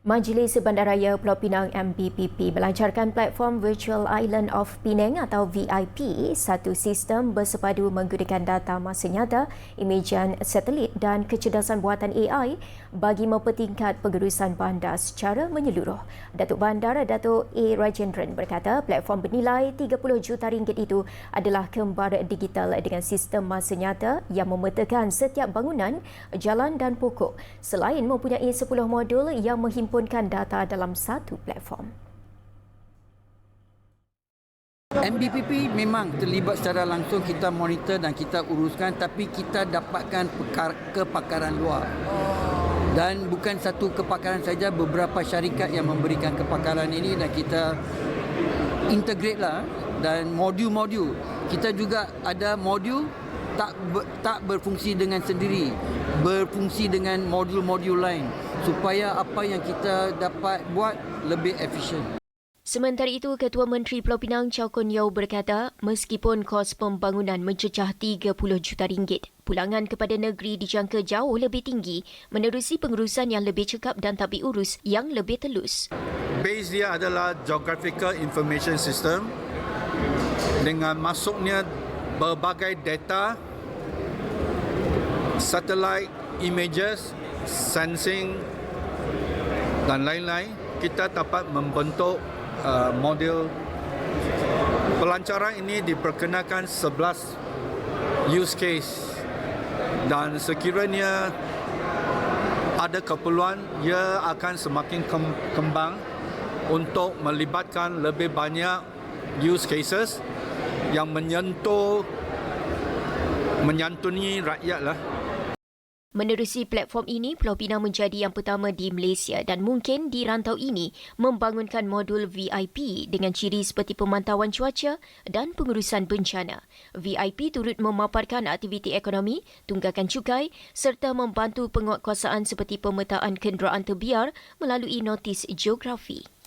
Majlis Bandaraya Pulau Pinang MBPP melancarkan platform Virtual Island of Penang atau VIP, satu sistem bersepadu menggunakan data masa nyata, imejan satelit dan kecerdasan buatan AI bagi mempertingkat pengurusan bandar secara menyeluruh. Datuk Bandar Datuk A. Rajendran berkata platform bernilai 30 juta ringgit itu adalah kembar digital dengan sistem masa nyata yang memetakan setiap bangunan, jalan dan pokok selain mempunyai 10 modul yang menghimpun menghimpunkan data dalam satu platform. MBPP memang terlibat secara langsung kita monitor dan kita uruskan tapi kita dapatkan pekar, kepakaran luar. Dan bukan satu kepakaran saja beberapa syarikat yang memberikan kepakaran ini dan kita integrate lah dan modul-modul. Kita juga ada modul tak ber, tak berfungsi dengan sendiri, berfungsi dengan modul-modul lain supaya apa yang kita dapat buat lebih efisien. Sementara itu, Ketua Menteri Pulau Pinang Chow Kun Yeow berkata, meskipun kos pembangunan mencecah 30 juta ringgit, pulangan kepada negeri dijangka jauh lebih tinggi menerusi pengurusan yang lebih cekap dan tabi urus yang lebih telus. Base dia adalah Geographical Information System dengan masuknya berbagai data satellite images sensing dan lain-lain kita dapat membentuk uh, model pelancaran ini diperkenakan 11 use case dan sekiranya ada keperluan ia akan semakin kembang untuk melibatkan lebih banyak use cases yang menyentuh menyantuni rakyat lah. Menerusi platform ini, Pulau Pinang menjadi yang pertama di Malaysia dan mungkin di rantau ini membangunkan modul VIP dengan ciri seperti pemantauan cuaca dan pengurusan bencana. VIP turut memaparkan aktiviti ekonomi, tunggakan cukai serta membantu penguatkuasaan seperti pemetaan kenderaan terbiar melalui notis geografi.